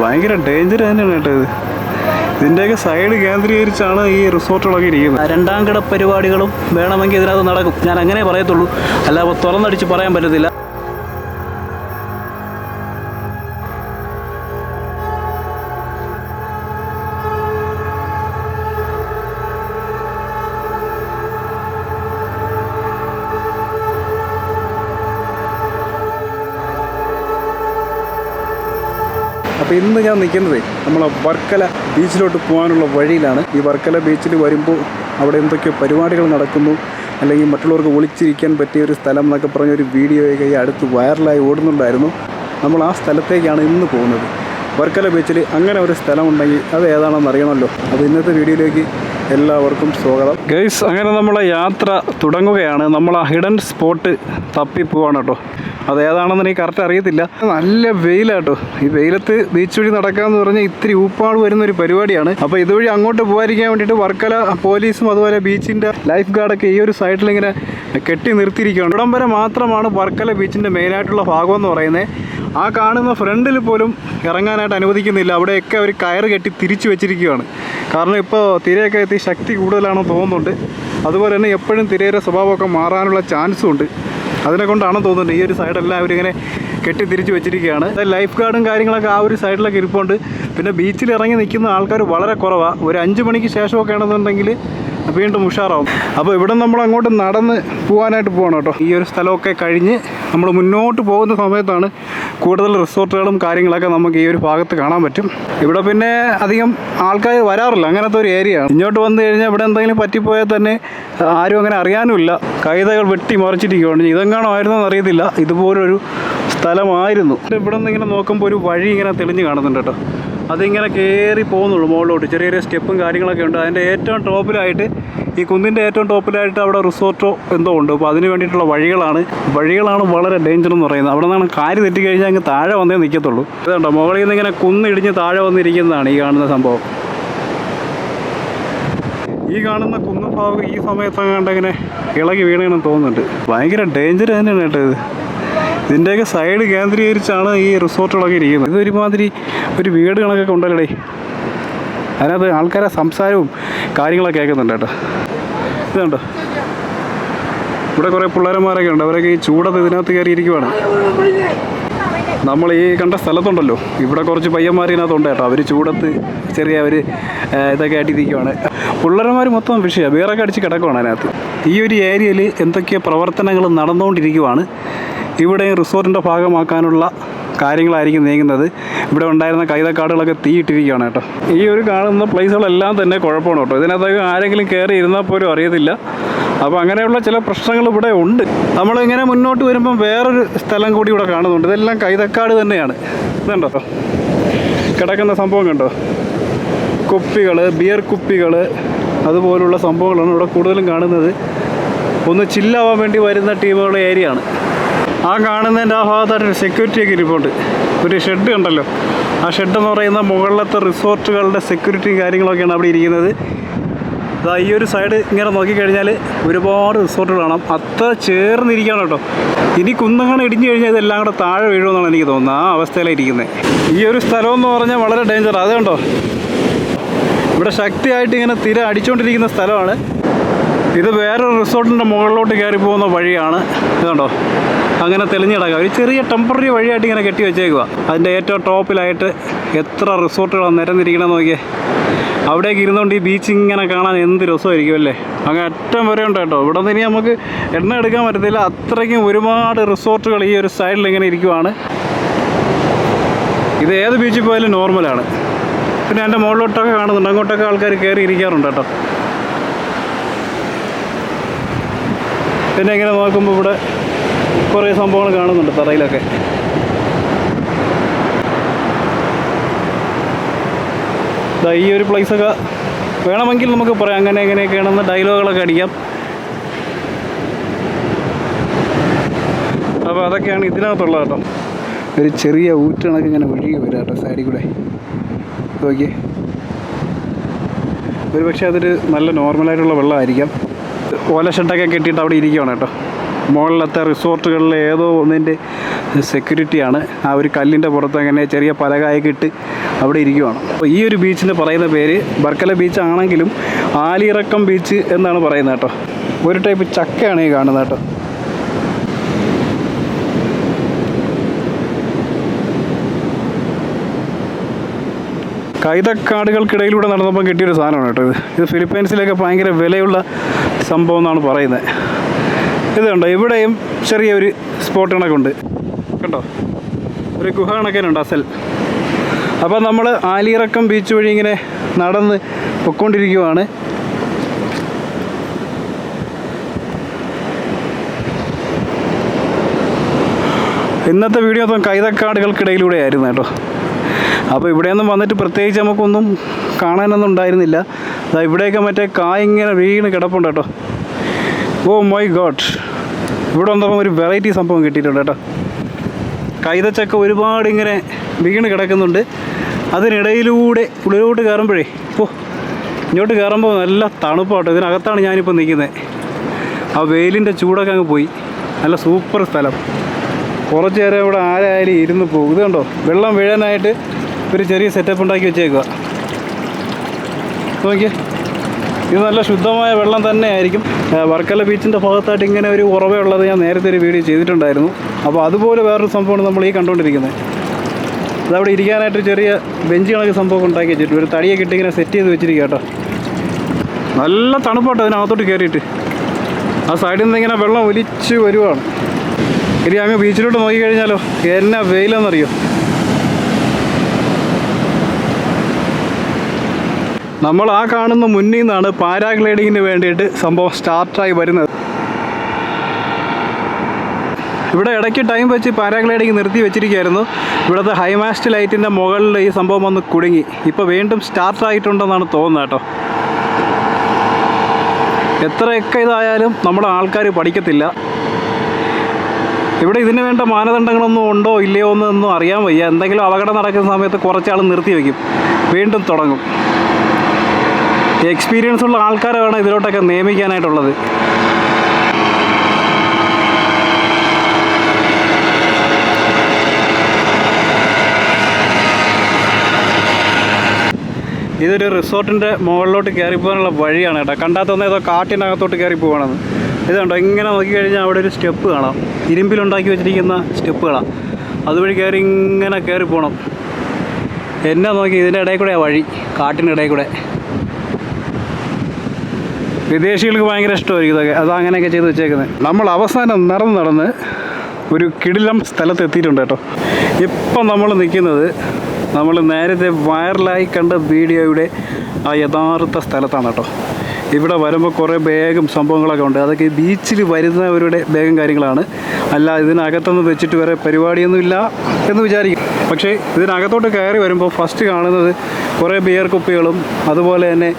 ഭയങ്കര ഡേഞ്ചർ തന്നെയാണ് കേട്ടോ ഇത്. ഇതിന്റെയൊക്കെ സൈഡ് കേന്ദ്രീകരിച്ചാണ് ഈ റിസോർട്ടുകളൊക്കെ ഇരിക്കുന്നത്. രണ്ടാം കിട പരിപാടികളും വേണമെങ്കിൽ ഇതിനകത്ത് നടക്കും. ഞാൻ അങ്ങനെ പറയത്തുള്ളൂ. അല്ലാതെ തുറന്നടിച്ച് പറയാൻ പറ്റത്തില്ല. അപ്പോൾ ഇന്ന് ഞാൻ നിൽക്കുന്നത് നമ്മളെ വർക്കല ബീച്ചിലോട്ട് പോകാനുള്ള വഴിയിലാണ്. ഈ വർക്കല ബീച്ചിൽ വരുമ്പോൾ അവിടെ എന്തൊക്കെയോ പരിപാടികൾ നടക്കുന്നു. അല്ലെങ്കിൽ മറ്റുള്ളവർക്ക് ഒളിച്ചിരിക്കാൻ പറ്റിയ ഒരു സ്ഥലം എന്നൊക്കെ പറഞ്ഞ ഒരു വീഡിയോയൊക്കെ ഈ അടുത്ത് വൈറലായി ഓടുന്നുണ്ടായിരുന്നു. നമ്മൾ ആ സ്ഥലത്തേക്കാണ് ഇന്ന് പോകുന്നത്. വർക്കല ബീച്ചിൽ അങ്ങനെ ഒരു സ്ഥലം സ്ഥലമുണ്ടെങ്കിൽ അത് ഏതാണെന്ന് അറിയണമല്ലോ. അത് ഇന്നത്തെ വീഡിയോയിലേക്ക് എല്ലാവർക്കും സ്വാഗതം. ഗൈസ് അങ്ങനെ നമ്മളെ യാത്ര തുടങ്ങുകയാണ്. നമ്മൾ ആ ഹിഡൻ സ്പോട്ട് തപ്പി പോവാണ് കേട്ടോ. അത് ഏതാണെന്ന് എനിക്ക് കറക്റ്റ് അറിയത്തില്ല. നല്ല വെയിലാട്ടോ. ഈ വെയിലത്ത് ബീച്ച് വഴി നടക്കാന്ന് പറഞ്ഞാൽ ഇത്തിരി ഊപ്പാട് വരുന്ന ഒരു പരിപാടിയാണ്. അപ്പോൾ ഇതുവഴി അങ്ങോട്ട് പോകാതിരിക്കാൻ വേണ്ടിട്ട് വർക്കല പോലീസും അതുപോലെ ബീച്ചിന്റെ ലൈഫ് ഗാർഡൊക്കെ ഈ ഒരു സൈഡിൽ ഇങ്ങനെ കെട്ടി നിർത്തിയിരിക്കുകയാണ്. ഇവിടം മാത്രമാണ് വർക്കല ബീച്ചിന്റെ മെയിനായിട്ടുള്ള ഭാഗം എന്ന് പറയുന്നത് ആ കാണുന്ന ഫ്രണ്ടിൽ പോലും ഇറങ്ങാനായിട്ട് അനുവദിക്കുന്നില്ല. അവിടെയൊക്കെ അവർ കയറ് കെട്ടി തിരിച്ചു വെച്ചിരിക്കുകയാണ്. കാരണം ഇപ്പോൾ തിരയൊക്കെ എത്തി ശക്തി കൂടുതലാണെന്ന് തോന്നുന്നുണ്ട്. അതുപോലെ തന്നെ എപ്പോഴും തിരയുടെ സ്വഭാവമൊക്കെ മാറാനുള്ള ചാൻസും ഉണ്ട്. അതിനെ കൊണ്ടാണ് തോന്നുന്നത് ഈ ഒരു സൈഡെല്ലാം അവരിങ്ങനെ കെട്ടി തിരിച്ച് വെച്ചിരിക്കുകയാണ് ലൈഫ് ഗാർഡും കാര്യങ്ങളൊക്കെ ആ ഒരു സൈഡിലൊക്കെ ഇരിപ്പുണ്ട്. പിന്നെ ബീച്ചിൽ ഇറങ്ങി നിൽക്കുന്ന ആൾക്കാർ വളരെ കുറവാണ് ഒരു അഞ്ച് മണിക്ക് ശേഷമൊക്കെ ആണെന്നുണ്ടെങ്കിൽ വീണ്ടും ഉഷാറാവും. അപ്പോൾ ഇവിടെ നമ്മൾ അങ്ങോട്ട് നടന്ന് പോകാനായിട്ട് പോകണം കേട്ടോ. ഈ ഒരു സ്ഥലമൊക്കെ കഴിഞ്ഞ് നമ്മൾ മുന്നോട്ട് പോകുന്ന സമയത്താണ് കൂടുതൽ റിസോർട്ടുകളും കാര്യങ്ങളൊക്കെ നമുക്ക് ഈ ഒരു ഭാഗത്ത് കാണാൻ പറ്റും. ഇവിടെ പിന്നെ അധികം ആൾക്കാർ വരാറില്ല. അങ്ങനത്തെ ഒരു ഏരിയ ആണ്. ഇങ്ങോട്ട് വന്നു കഴിഞ്ഞാൽ ഇവിടെ എന്തെങ്കിലും പറ്റിപ്പോയാൽ തന്നെ ആരും അങ്ങനെ അറിയാനുമില്ല കൈതകൾ വെട്ടി മറിച്ചിരിക്കുകയാണ് ഇതെങ്ങാണോ ആയിരുന്നോ അറിയത്തില്ല. ഇതുപോലൊരു സ്ഥലമായിരുന്നു. ഇവിടെ നിന്ന് ഇങ്ങനെ നോക്കുമ്പോൾ ഒരു വഴി ഇങ്ങനെ തെളിഞ്ഞ് കാണുന്നുണ്ട് കേട്ടോ. അതിങ്ങനെ കയറി പോകുന്നുള്ളൂ മുകളിലോട്ട്. ചെറിയ ചെറിയ സ്റ്റെപ്പും കാര്യങ്ങളൊക്കെ ഉണ്ട്. അതിന്റെ ഏറ്റവും ടോപ്പിലായിട്ട് ഈ കുന്നിന്റെ ഏറ്റവും ടോപ്പിലായിട്ട് അവിടെ റിസോർട്ടോ എന്തോ ഉണ്ട്. അപ്പോൾ അതിന് വേണ്ടിയിട്ടുള്ള വഴികളാണ്. വഴികളാണ് വളരെ ഡേഞ്ചർ എന്ന് പറയുന്നത്. അവിടെ നിന്നാണ് കാര്യം തെറ്റിക്കഴിഞ്ഞാൽ അങ്ങ് താഴെ വന്നേ നിൽക്കത്തുള്ളൂ. ഇതുണ്ടോ? മുകളിൽ നിന്ന് ഇങ്ങനെ കുന്നിടിഞ്ഞ് താഴെ വന്നിരിക്കുന്നതാണ് ഈ കാണുന്ന സംഭവം. ഈ കാണുന്ന കുന്നും ഭാഗം ഈ സമയത്തൊക്കെ കണ്ടങ്ങനെ ഇളകി വീണെന്ന് തോന്നുന്നുണ്ട്. ഭയങ്കര ഡേഞ്ചർ തന്നെയാണ് കേട്ടോ ഇത്. ഇതിന്റെയൊക്കെ സൈഡ് കേന്ദ്രീകരിച്ചാണ് ഈ റിസോർട്ടുകളൊക്കെ ഇരിക്കുന്നത്. ഇതൊരുമാതിരി ഒരു വീട് കണക്കൊക്കെ ഉണ്ടല്ലേ അതിനകത്ത് ആൾക്കാരെ സംസാരവും കാര്യങ്ങളൊക്കെ കേൾക്കുന്നുണ്ട് കേട്ടോ. ഇതുണ്ടോ ഇവിടെ കുറേ പിള്ളേരന്മാരൊക്കെ ഉണ്ട്. അവരൊക്കെ ഈ ചൂടത്ത് ഇതിനകത്ത് കയറി ഇരിക്കുവാണ്. നമ്മൾ ഈ കണ്ട സ്ഥലത്തുണ്ടല്ലോ. ഇവിടെ കുറച്ച് പയ്യന്മാർ ഇതിനകത്തുണ്ട് കേട്ടോ. അവർ ചൂടത്ത് ചെറിയ അവർ ഇതൊക്കെ ആയിട്ടിരിക്കുവാണ് പിള്ളേരന്മാർ മൊത്തം വിഷയമാണ് വേറൊക്കെ അടിച്ച് കിടക്കുവാണ് അതിനകത്ത്. ഈ ഒരു ഏരിയയിൽ എന്തൊക്കെയോ പ്രവർത്തനങ്ങൾ നടന്നുകൊണ്ടിരിക്കുവാണ്. ഇവിടെ റിസോർട്ടിന്റെ ഭാഗമാക്കാനുള്ള കാര്യങ്ങളായിരിക്കും നീങ്ങുന്നത്. ഇവിടെ ഉണ്ടായിരുന്ന കൈതക്കാടുകളൊക്കെ തീയിട്ടിരിക്കുകയാണ് കേട്ടോ. ഈ ഒരു കാണുന്ന പ്ലേസുകളെല്ലാം തന്നെ കുഴപ്പമാണ് കേട്ടോ. ഇതിനകത്തൊക്കെ ആരെങ്കിലും കയറി ഇരുന്നാൽ പോലും അറിയത്തില്ല. അപ്പോൾ അങ്ങനെയുള്ള ചില പ്രശ്നങ്ങൾ ഇവിടെ ഉണ്ട്. നമ്മളിങ്ങനെ മുന്നോട്ട് വരുമ്പം വേറൊരു സ്ഥലം കൂടി ഇവിടെ കാണുന്നുണ്ട്. ഇതെല്ലാം കൈതക്കാട് തന്നെയാണ്. ഇതുണ്ടോ? കിടക്കുന്ന സംഭവം കണ്ടോ? കുപ്പികൾ ബിയർ കുപ്പികൾ അതുപോലുള്ള സംഭവങ്ങളാണ് ഇവിടെ കൂടുതലും കാണുന്നത്. ഒന്ന് ചില്ലാവാൻ വേണ്ടി വരുന്ന ടീമുകളുടെ ഏരിയ ആണ്. ആ കാണുന്നതിന്റെ ആ ഭാഗത്തായിട്ട് സെക്യൂരിറ്റി ഒക്കെ ഇരിപ്പുണ്ട്. ഒരു ഷെഡ് ഉണ്ടല്ലോ. ആ ഷെഡ് എന്ന് പറയുന്ന മുകളിലത്തെ റിസോർട്ടുകളുടെ സെക്യൂരിറ്റിയും കാര്യങ്ങളൊക്കെയാണ് അവിടെ ഇരിക്കുന്നത്. ഇതാ ഈ ഒരു സൈഡ് ഇങ്ങനെ നോക്കിക്കഴിഞ്ഞാൽ ഒരുപാട് റിസോർട്ടുകൾ കാണാം. അത്ര ചേർന്നിരിക്കണം കേട്ടോ. ഇനി കുന്നങ്ങനെ ഇടിഞ്ഞു കഴിഞ്ഞാൽ ഇതെല്ലാം കൂടെ താഴെ വീഴുമെന്നാണ് എനിക്ക് തോന്നുന്നത്. ആ അവസ്ഥയിലാണ് ഇരിക്കുന്നത്. ഈ ഒരു സ്ഥലം എന്ന് പറഞ്ഞാൽ വളരെ ഡേഞ്ചർ അതുകൊണ്ടോ കണ്ടോ? ഇവിടെ ശക്തിയായിട്ട് ഇങ്ങനെ തിര അടിച്ചുകൊണ്ടിരിക്കുന്ന സ്ഥലമാണ്. ഇത് വേറൊരു റിസോർട്ടിന്റെ മുകളിലോട്ട് കയറി പോകുന്ന വഴിയാണ് ഇതുണ്ടോ അങ്ങനെ തെളിഞ്ഞ് കിടക്കുക ഒരു ചെറിയ ടെമ്പററി വഴിയായിട്ട് ഇങ്ങനെ കെട്ടി വെച്ചേക്കുക അതിന്റെ ഏറ്റവും ടോപ്പിലായിട്ട് എത്ര റിസോർട്ടുകളാണ് നിരന്നിരിക്കണമെന്ന് നോക്കിയേ. അവിടേക്ക് ഇരുന്നുകൊണ്ട് ഈ ബീച്ച് ഇങ്ങനെ കാണാൻ എന്ത് രസമായിരിക്കും അല്ലേ? അങ്ങനെ അറ്റം വരെ ഉണ്ട് കേട്ടോ. ഇവിടെ നിന്ന് ഇനി നമുക്ക് എണ്ണ എടുക്കാൻ പറ്റത്തില്ല. അത്രയ്ക്കും ഒരുപാട് റിസോർട്ടുകൾ ഈ ഒരു സൈഡിൽ ഇങ്ങനെ ഇരിക്കുവാണ്. ഇത് ഏത് ബീച്ചിൽ പോയാലും നോർമലാണ് പിന്നെ എന്റെ മുകളിലോട്ടൊക്കെ കാണുന്നുണ്ട്. അങ്ങോട്ടൊക്കെ ആൾക്കാർ കയറി ഇരിക്കാറുണ്ട് കേട്ടോ. പിന്നെ ഇങ്ങനെ നോക്കുമ്പോൾ ഇവിടെ കുറേ സംഭവങ്ങൾ കാണുന്നുണ്ട് തറയിലൊക്കെ. ഈ ഒരു പ്ലേസൊക്കെ വേണമെങ്കിൽ നമുക്ക് പറയാം. അങ്ങനെ എങ്ങനെയൊക്കെയാണെന്ന് ഡയലോഗുകളൊക്കെ അടിക്കാം. അപ്പോൾ അതൊക്കെയാണ് ഇതിനകത്തുള്ള കേട്ടോ. ഒരു ചെറിയ ഊറ്റണക്ക് ഇങ്ങനെ ഒഴുകി വരാം കേട്ടോ സൈഡിൽ കൂടെ. നോക്കിയേ. ഒരു പക്ഷേ അതൊരു നല്ല നോർമലായിട്ടുള്ള വെള്ളമായിരിക്കാം. ഓല ഷെഡൊക്കെ കെട്ടിയിട്ട് അവിടെ ഇരിക്കുകയാണ് കേട്ടോ. മുകളിലത്തെ റിസോർട്ടുകളിലെ ഏതോ ഒന്നിന്റെ സെക്യൂരിറ്റിയാണ്. ആ ഒരു കല്ലിന്റെ പുറത്ത് അങ്ങനെ ചെറിയ പലകായൊക്കെ ഇട്ട് അവിടെ ഇരിക്കുവാണ്. അപ്പോൾ ഈ ഒരു ബീച്ചിന് പറയുന്ന പേര് ബർക്കല ബീച്ച് ആണെങ്കിലും ആലിയിറക്കം ബീച്ച് എന്നാണ് പറയുന്നത് കേട്ടോ. ഒരു ടൈപ്പ് ചക്കയാണ് ഈ കാണുന്നത് കേട്ടോ. കൈതക്കാടുകൾക്കിടയിലൂടെ നടന്നപ്പോൾ കിട്ടിയൊരു സാധനമാണ് കേട്ടോ ഇത്. ഇത് ഫിലിപ്പൈൻസിലൊക്കെ ഭയങ്കര വിലയുള്ള സംഭവം എന്നാണ് പറയുന്നത്. ഇത് കണ്ടോ? ഇവിടെയും ചെറിയൊരു സ്പോട്ട് കണക്കുണ്ട്. കണ്ടോ? ഒരു ഗുഹ കണക്കനുണ്ട് അസൽ. അപ്പോൾ നമ്മൾ ആലിയിറക്കം ബീച്ച് വഴി ഇങ്ങനെ നടന്ന് പൊയ്ക്കൊണ്ടിരിക്കുവാണ് ഇന്നത്തെ വീഡിയോ മൊത്തം കൈതക്കാടുകൾക്കിടയിലൂടെ ആയിരുന്നു കേട്ടോ. അപ്പോൾ ഇവിടെയൊന്നും വന്നിട്ട് പ്രത്യേകിച്ച് നമുക്കൊന്നും കാണാനൊന്നും ഉണ്ടായിരുന്നില്ല. അതാ ഇവിടെയൊക്കെ മറ്റേ കായ ഇങ്ങനെ വീണ് കിടപ്പുണ്ട് കേട്ടോ. Oh my god. ഇവിടെ വന്നപ്പോൾ ഒരു വെറൈറ്റി സംഭവം കിട്ടിയിട്ടുണ്ട് കേട്ടോ. കൈതച്ചക്ക ഒരുപാട് ഇങ്ങനെ വീണ് കിടക്കുന്നുണ്ട്. അതിനിടയിലൂടെ ഉള്ളിലോട്ട് കയറുമ്പോഴേ ഓ ഇങ്ങോട്ട് കയറുമ്പോൾ നല്ല തണുപ്പാട്ടോ. ഇതിനകത്താണ് ഞാനിപ്പോൾ നിൽക്കുന്നത്. ആ വെയിലിന്റെ ചൂടൊക്കെ അങ്ങ് പോയി. നല്ല സൂപ്പർ സ്ഥലം. കുറച്ച് നേരം ഇവിടെ ആരായാലും ഇരുന്ന് പോകും. ഇത് കണ്ടോ? വെള്ളം വീഴാനായിട്ട് ഒരു ചെറിയ സെറ്റപ്പ് ഉണ്ടാക്കി വെച്ചേക്കുക നോക്കിയേ. ഇത് നല്ല ശുദ്ധമായ വെള്ളം തന്നെ ആയിരിക്കും വർക്കല ബീച്ചിന്റെ ഭാഗത്തായിട്ട് ഇങ്ങനെ ഒരു ഉറവയുള്ളത് ഞാൻ നേരത്തെ ഒരു വീഡിയോ ചെയ്തിട്ടുണ്ടായിരുന്നു. അപ്പോൾ അതുപോലെ വേറൊരു സംഭവമാണ് നമ്മൾ ഈ കണ്ടുകൊണ്ടിരിക്കുന്നത്. അതവിടെ ഇരിക്കാനായിട്ട് ചെറിയ ബെഞ്ച് കണക്ക് സംഭവം ഉണ്ടാക്കി വെച്ചിട്ട് ഒരു തടിയൊക്കെ ഇട്ട് ഇങ്ങനെ സെറ്റ് ചെയ്ത് വെച്ചിരിക്കുക കേട്ടോ. നല്ല തണുപ്പാട്ടോ അതിനകത്തോട്ട് കയറിയിട്ട്. ആ സൈഡിൽ നിന്ന് ഇങ്ങനെ വെള്ളം ഒലിച്ച് വരുവാണ്. ഇനി അങ്ങ് ബീച്ചിലോട്ട് നോക്കിക്കഴിഞ്ഞാലോ? എന്നാ വെയിലെന്നറിയോ? നമ്മൾ ആ കാണുന്ന മുന്നിൽ നിന്നാണ് പാരാഗ്ലൈഡിങ്ങിന് വേണ്ടിയിട്ട് സംഭവം സ്റ്റാർട്ടായി വരുന്നത്. ഇവിടെ ഇടയ്ക്ക് ടൈം വെച്ച് പാരാഗ്ലൈഡിങ് നിർത്തി വെച്ചിരിക്കുകയായിരുന്നു. ഇവിടുത്തെ ഹൈമാസ്റ്റ് ലൈറ്റിന്റെ മുകളിൽ ഈ സംഭവം ഒന്ന് കുടുങ്ങി. ഇപ്പോൾ വീണ്ടും സ്റ്റാർട്ടായിട്ടുണ്ടെന്നാണ് തോന്നുന്നത് കേട്ടോ. എത്രയൊക്കെ ഇതായാലും നമ്മുടെ ആൾക്കാർ പഠിക്കത്തില്ല. ഇവിടെ ഇതിന് വേണ്ട മാനദണ്ഡങ്ങളൊന്നും ഉണ്ടോ ഇല്ലയോ എന്നൊന്നും അറിയാൻ വയ്യ. എന്തെങ്കിലും അപകടം നടക്കുന്ന സമയത്ത് കുറച്ചാൾ നിർത്തി വയ്ക്കും വീണ്ടും തുടങ്ങും. എക്സ്പീരിയൻസ് ഉള്ള ആൾക്കാരെ വേണം ഇതിലോട്ടൊക്കെ നിയമിക്കാനായിട്ടുള്ളത്. ഇതൊരു റിസോർട്ടിന്റെ മുകളിലോട്ട് കയറി പോകാനുള്ള വഴിയാണ് കേട്ടോ. കണ്ടാത്തൊന്നും ഏതോ കാട്ടിനകത്തോട്ട് കയറി പോകണമെന്ന് ഇതുണ്ടോ ഇങ്ങനെ നോക്കിക്കഴിഞ്ഞാൽ അവിടെ ഒരു സ്റ്റെപ്പ് കാണാം. ഇരുമ്പിലുണ്ടാക്കി വെച്ചിരിക്കുന്ന സ്റ്റെപ്പുകളാണ് അതുവഴി കയറി ഇങ്ങനെ കയറി പോകണം എന്നെ നോക്കി ഇതിന്റെ ഇടയിൽ കൂടെ വഴി. കാട്ടിനിടയിൽ കൂടെ. വിദേശികൾക്ക് ഭയങ്കര ഇഷ്ടമായിരിക്കും ഇതൊക്കെ. അത് അങ്ങനെയൊക്കെ ചെയ്ത് വെച്ചേക്കുന്നത്. നമ്മൾ അവസാനം നടന്ന് നടന്ന് ഒരു കിടിലം സ്ഥലത്ത് എത്തിയിട്ടുണ്ട് കേട്ടോ. ഇപ്പം നമ്മൾ നിൽക്കുന്നത് നമ്മൾ നേരത്തെ വൈറലായി കണ്ട വീഡിയോയുടെ ആ യഥാർത്ഥ സ്ഥലത്താണ് കേട്ടോ. ഇവിടെ വരുമ്പോൾ കുറേ ബാഗും സംഭവങ്ങളൊക്കെ ഉണ്ട്. അതൊക്കെ ബീച്ചിൽ വരുന്നവരുടെ ബാഗും കാര്യങ്ങളാണ്. അല്ല ഇതിനകത്തൊന്നും വെച്ചിട്ട് വേറെ പരിപാടിയൊന്നുമില്ല എന്ന് വിചാരിക്കും. പക്ഷേ ഇതിനകത്തോട്ട് കയറി വരുമ്പോൾ ഫസ്റ്റ് കാണുന്നത് കുറേ ബിയർ കുപ്പികളും അതുപോലെ തന്നെ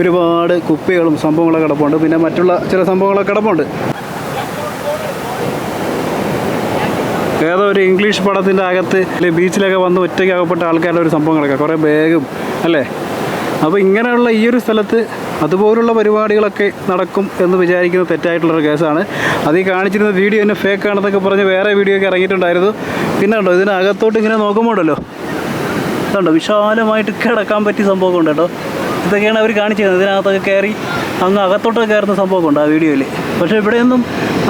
ഒരുപാട് കുപ്പികളും സംഭവങ്ങളൊക്കെ കിടപ്പുണ്ട്. പിന്നെ മറ്റുള്ള ചില സംഭവങ്ങളൊക്കെ കിടപ്പുണ്ട്. ഏതോ ഒരു ഇംഗ്ലീഷ് പടത്തിന്റെ അകത്ത് അല്ലെ ബീച്ചിലൊക്കെ വന്ന് ഒറ്റയ്ക്ക് അകപ്പെട്ട ആൾക്കാരുടെ ഒരു സംഭവങ്ങളൊക്കെ കുറേ ബാഗും അല്ലേ? അപ്പോൾ ഇങ്ങനെയുള്ള ഈ ഒരു സ്ഥലത്ത് അതുപോലുള്ള പരിപാടികളൊക്കെ നടക്കും എന്ന് വിചാരിക്കുന്ന തെറ്റായിട്ടുള്ളൊരു കേസാണ്. അത് ഈ കാണിച്ചിരുന്ന വീഡിയോ തന്നെ ഫേക്ക് ആണെന്നൊക്കെ പറഞ്ഞ് വേറെ വീഡിയോ ഒക്കെ ഇറങ്ങിയിട്ടുണ്ടായിരുന്നു. പിന്നെ ഉണ്ടോ ഇതിനകത്തോട്ട് ഇങ്ങനെ നോക്കുമ്പോണ്ടല്ലോ? ഇതുണ്ടോ വിശാലമായിട്ട് കിടക്കാൻ പറ്റിയ സംഭവമൊക്കെ ഉണ്ട്? കേട്ടോ ഇതൊക്കെയാണ് അവർ കാണിച്ചത് ഇതിനകത്തൊക്കെ കയറി അങ്ങ് അകത്തോട്ടൊക്കെ കയറുന്ന സംഭവമൊക്കെ ഉണ്ട് ആ വീഡിയോയിൽ പക്ഷേ ഇവിടെയൊന്നും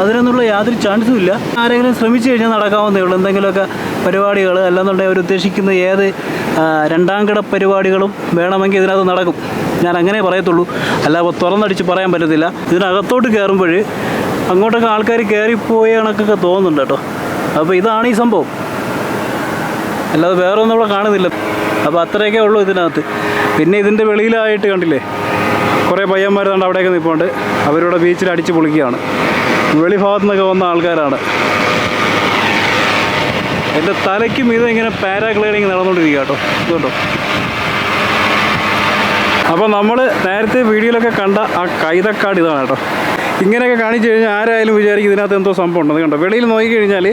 അതിനൊന്നുള്ള യാതൊരു ചാൻസും ഇല്ല. ആരെങ്കിലും ശ്രമിച്ചു കഴിഞ്ഞാൽ നടക്കാവുന്നേ ഉള്ളൂ. എന്തെങ്കിലുമൊക്കെ പരിപാടികൾ അല്ലെന്നുണ്ടെങ്കിൽ അവർ ഉദ്ദേശിക്കുന്ന ഏത് രണ്ടാം കിട പരിപാടികളും വേണമെങ്കിൽ ഇതിനകത്ത് നടക്കും. ഞാൻ അങ്ങനെ പറയത്തുള്ളൂ. അല്ലാതെ തുറന്നടിച്ച് പറയാൻ പറ്റത്തില്ല. ഇതിനകത്തോട്ട് കയറുമ്പോൾ അങ്ങോട്ടൊക്കെ ആൾക്കാർ കയറിപ്പോയ കണക്കൊക്കെ തോന്നുന്നുണ്ട് കേട്ടോ. അപ്പോൾ ഇതാണ് ഈ സംഭവം. അല്ലാതെ വേറെ ഒന്നും ഇവിടെ കാണുന്നില്ല. അപ്പോൾ അത്രയൊക്കെ ഉള്ളൂ ഇതിനകത്ത്. പിന്നെ ഇതിന്റെ വെളിയിലായിട്ട് കണ്ടില്ലേ? കുറേ പയ്യന്മാർ കണ്ട് അവിടെയൊക്കെ നിൽപ്പുണ്ട് അവരിവിടെ ബീച്ചിൽ അടിച്ച് പൊളിക്കുകയാണ്. വെളിഭാഗത്തു നിന്നൊക്കെ വന്ന ആൾക്കാരാണ്. എന്റെ തലയ്ക്കും മീതെ ഇങ്ങനെ പാരാഗ്ലൈഡിങ് നടന്നുകൊണ്ടിരിക്കുക കേട്ടോ. ഇതുകൊണ്ടോ അപ്പോൾ നമ്മൾ നേരത്തെ വീഡിയോയിലൊക്കെ കണ്ട ആ കൈതക്കാട് ഇതാണ് കേട്ടോ. ഇങ്ങനെയൊക്കെ കാണിച്ചു കഴിഞ്ഞാൽ ആരായാലും വിചാരിക്കും ഇതിനകത്ത് എന്തോ സംഭവം ഉണ്ടെന്ന് കണ്ടോ? വെളിയിൽ നോക്കിക്കഴിഞ്ഞാൽ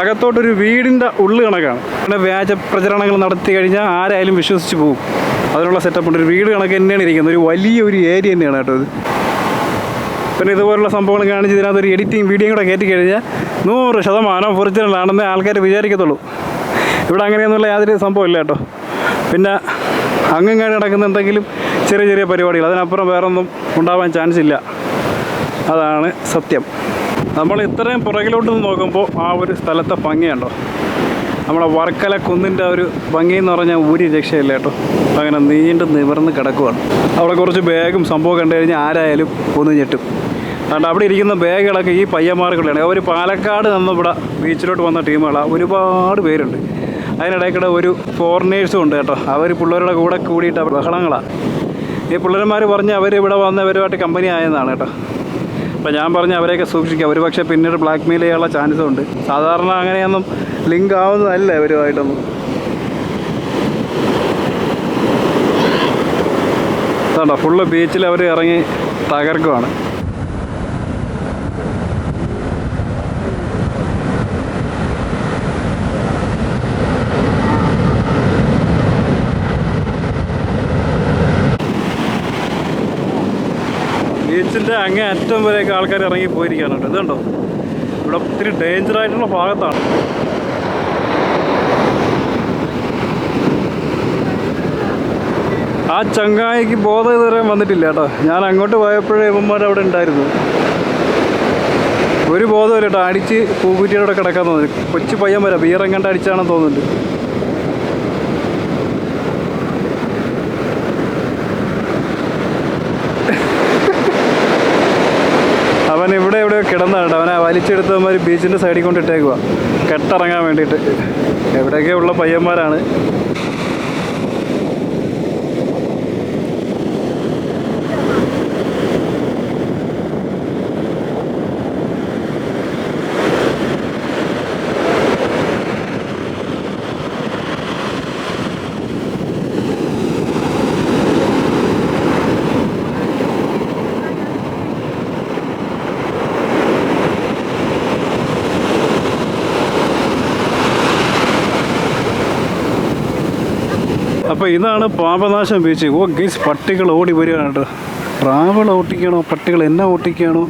അകത്തോട്ടൊരു വീടിന്റെ ഉള്ളു കണക്കാണ്. അങ്ങനെ വ്യാജ പ്രചരണങ്ങൾ നടത്തി കഴിഞ്ഞാൽ ആരായാലും വിശ്വസിച്ച് പോകും. അതിനുള്ള സെറ്റപ്പ് ഉണ്ട്. ഒരു വീട് കണക്ക് തന്നെയാണ് ഇരിക്കുന്നത്. ഒരു വലിയ ഒരു ഏരിയ തന്നെയാണ് കേട്ടോ ഇത്. പിന്നെ ഇതുപോലുള്ള സംഭവങ്ങൾ കാണിച്ച് ഇതിനകത്ത് ഒരു എഡിറ്റിംഗ് വീഡിയോ കൂടെ കയറ്റി കഴിഞ്ഞാൽ നൂറ് ശതമാനം ഒറിജിനലാണെന്ന് ആൾക്കാർ വിചാരിക്കത്തുള്ളൂ. ഇവിടെ അങ്ങനെയൊന്നുമില്ല യാതൊരു സംഭവം ഇല്ല കേട്ടോ. പിന്നെ അങ്ങങ്ങാടി നടക്കുന്ന എന്തെങ്കിലും ചെറിയ ചെറിയ പരിപാടികൾ. അതിനപ്പുറം വേറൊന്നും ഉണ്ടാവാൻ ചാൻസ് ഇല്ല. അതാണ് സത്യം. നമ്മൾ ഇത്രയും പുറകിലോട്ട് നോക്കുമ്പോൾ ആ ഒരു സ്ഥലത്തെ ഭംഗിയുണ്ടോ? നമ്മളെ വർക്കല കുന്നിന്റെ ഒരു ഭംഗി എന്ന് പറഞ്ഞാൽ ഒരു രക്ഷയില്ല കേട്ടോ. അങ്ങനെ നീണ്ട് നിവർന്ന് കിടക്കുവാണ്. അവിടെ കുറച്ച് ബാഗും സംഭവം കണ്ടു കഴിഞ്ഞാൽ ആരായാലും ഒന്ന് ഞെട്ടും. അതുകൊണ്ട് അവിടെ ഇരിക്കുന്ന ബാഗുകളൊക്കെ ഈ പയ്യന്മാർക്കുള്ളതാണ്. അവർ പാലക്കാട് നിന്ന് ഇവിടെ ബീച്ചിലോട്ട് വന്ന ടീമുകളാണ് ഒരുപാട് പേരുണ്ട്. അതിനിടയിൽ കൂടെ ഒരു ഫോറിനേഴ്സും ഉണ്ട് കേട്ടോ. അവർ പിള്ളേരുടെ കൂടെ കൂടിയിട്ട് ബഹളങ്ങളാണ് ഈ പിള്ളേരന്മാർ പറഞ്ഞ് അവർ ഇവിടെ വന്നവരുമായിട്ട് കമ്പനി ആയെന്നാണ് കേട്ടോ. അപ്പം ഞാൻ പറഞ്ഞ അവരെയൊക്കെ സൂക്ഷിക്കുക ഒരു പക്ഷേ പിന്നീട് ബ്ലാക്ക് മെയിൽ ചെയ്യാനുള്ള ചാൻസും ഉണ്ട്. സാധാരണ അങ്ങനെയൊന്നും ലിങ്ക് ആവുന്നതല്ല ഇവരുമായിട്ടൊന്നും. അതുകൊണ്ടോ ഫുള്ള് ബീച്ചിൽ അവർ ഇറങ്ങി തകർക്കുവാണ്. ബീച്ചിന്റെ അങ്ങേ അറ്റം വരെയൊക്കെ ആൾക്കാർ ഇറങ്ങി പോയിരിക്കുകയാണ് കേട്ടോ. ഇതുണ്ടോ? ഇവിടെ ഒത്തിരി ഡേഞ്ചർ ആയിട്ടുള്ള ഭാഗത്താണ്. ആ ചങ്ങായിക്ക് ബോധം ഇതുവരെ വന്നിട്ടില്ല കേട്ടോ. ഞാൻ അങ്ങോട്ട് പോയപ്പോഴേ ഇവന്മാർ അവിടെ ഉണ്ടായിരുന്നു. ഒരു ബോധമില്ല കേട്ടോ. അടിച്ച് പൂക്കുറ്റിയോടെ കിടക്കാൻ തോന്നുന്നു. കൊച്ചു പയ്യൻ വരാം ബിയറെങ്ങാണ്ട് അടിച്ചാണെന്ന് തോന്നുന്നുണ്ട്. കിടന്നാണ് മാതിരി ബീച്ചിന്റെ സൈഡിൽ കൊണ്ടിട്ടേക്കുവാ. കെട്ടിറങ്ങാൻ വേണ്ടിയിട്ട്. എവിടെയൊക്കെ ഉള്ള പയ്യന്മാരാണ്. ഇതാണ് പാപനാശം ബീച്ച് ഓ ഗീസ് പട്ടികൾ ഓടി വരികയാണ് പ്രാവൾ ഓട്ടിക്കണോ? പട്ടികൾ എന്നെ ഓട്ടിക്കണോ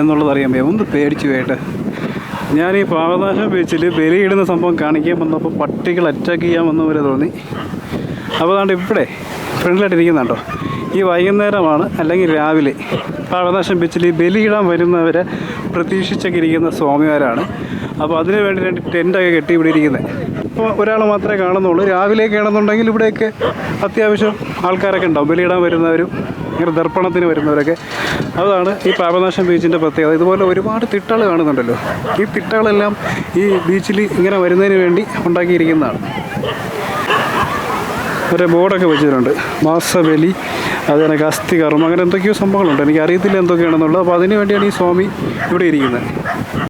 എന്നുള്ളത് അറിയാൻ ഒന്ന് പേടിച്ചു പോയിട്ട്. ഞാൻ ഈ പാപനാശം ബീച്ചിൽ ബലിയിടുന്ന സംഭവം കാണിക്കാൻ വന്നപ്പോൾ പട്ടികൾ അറ്റാക്ക് ചെയ്യാൻ വന്നവരെ തോന്നി. അപ്പോൾ അതുകൊണ്ട് ഇവിടെ ഫ്രണ്ടിലായിട്ട് ഇരിക്കുന്നുണ്ടോ ഈ വൈകുന്നേരമാണ് അല്ലെങ്കിൽ രാവിലെ പാപനാശം ബീച്ചിൽ ഈ ബലിയിടാൻ വരുന്നവരെ പ്രതീക്ഷിച്ചൊക്കെ ഇരിക്കുന്ന സ്വാമിമാരാണ്. അപ്പോൾ അതിനു വേണ്ടി രണ്ട് ടെന്റൊക്കെ കെട്ടി ഇവിടെ ഇരിക്കുന്നത് ഇപ്പോൾ ഒരാൾ മാത്രമേ കാണുന്നുള്ളൂ. രാവിലെയൊക്കെ ആണെന്നുണ്ടെങ്കിൽ ഇവിടെയൊക്കെ അത്യാവശ്യം ആൾക്കാരൊക്കെ ഉണ്ടാവും. ബലിയിടാൻ വരുന്നവരും ഇങ്ങനെ ദർപ്പണത്തിന് വരുന്നവരൊക്കെ. അതാണ് ഈ പാപനാശം ബീച്ചിന്റെ പ്രത്യേകത. ഇതുപോലെ ഒരുപാട് തിട്ടകൾ കാണുന്നുണ്ടല്ലോ. ഈ തിട്ടകളെല്ലാം ഈ ബീച്ചിൽ ഇങ്ങനെ വരുന്നതിന് വേണ്ടി ഉണ്ടാക്കിയിരിക്കുന്നതാണ്. ഒരു ബോർഡൊക്കെ വെച്ചിട്ടുണ്ട്. മാസബലി അതുപോലെ അസ്ഥി കർമ്മം അങ്ങനെ എന്തൊക്കെയോ സംഭവങ്ങളുണ്ട്. എനിക്ക് അറിയത്തില്ല എന്തൊക്കെയാണെന്നുള്ളത്. അപ്പോൾ അതിന് വേണ്ടിയാണ് ഈ സ്വാമി ഇവിടെ ഇരിക്കുന്നത്.